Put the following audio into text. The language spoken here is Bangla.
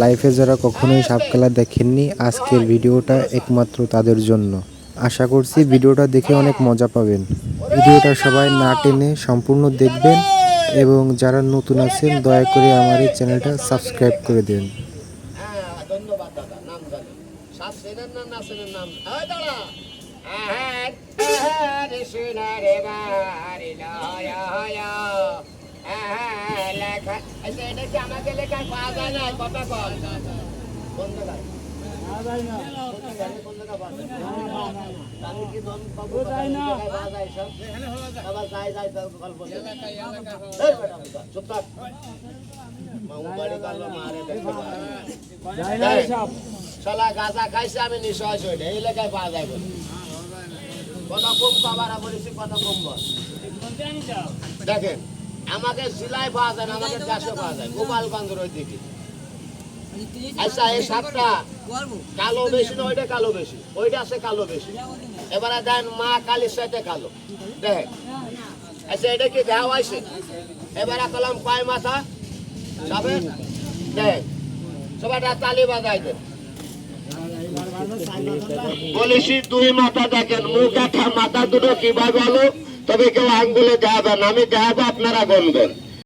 লাইফে যারা কখনোই সাপ খেলা দেখেননি, আজকের ভিডিওটা একমাত্র তাদের জন্য। আশা করছি ভিডিওটা দেখে অনেক মজা পাবেন। ভিডিওটা সবাই না টেনে সম্পূর্ণ দেখবেন এবং যারা নতুন আছেন, দয়া করে আমার এই চ্যানেলটা সাবস্ক্রাইব করে দেন। হ্যাঁ ধন্যবাদ দাদা। নাম জানি। সাপ না না নাম। লয়া আচ্ছা এটা কি আমাকে লেখায় পাওয়া যায় না কথা জায়গায় পাওয়া যায়? আমি হইলে এই লেখায় পাওয়া যায় বলে। কথা কম কবারা বলেছি, কথা কম বল দেখেন আমাকে সিলাই পাওয়া যায় না আমাকে দেশে পাওয়া যায়। গোপালগঞ্জ ওই দিকে। আচ্ছা এই সাতটা কালো বেশি না ওইটা কালো বেশি। ওইটা আছে কালো বেশি। এবারে দেন মা কালীর সাথে কালো। দেখ। আচ্ছা এটা কি দেওয়া হয়েছে? এবারে কলাম পায় মাথা? যাবে দেখ। সবাইটা তালি বাজাই দেন। বলেছি দুই মাথা দেখেন মুখ একটা মাথা দুটো কীভাবে হলো? তবে কেউ আঙ্গুলে যা আমি যা আপনারা গনবেন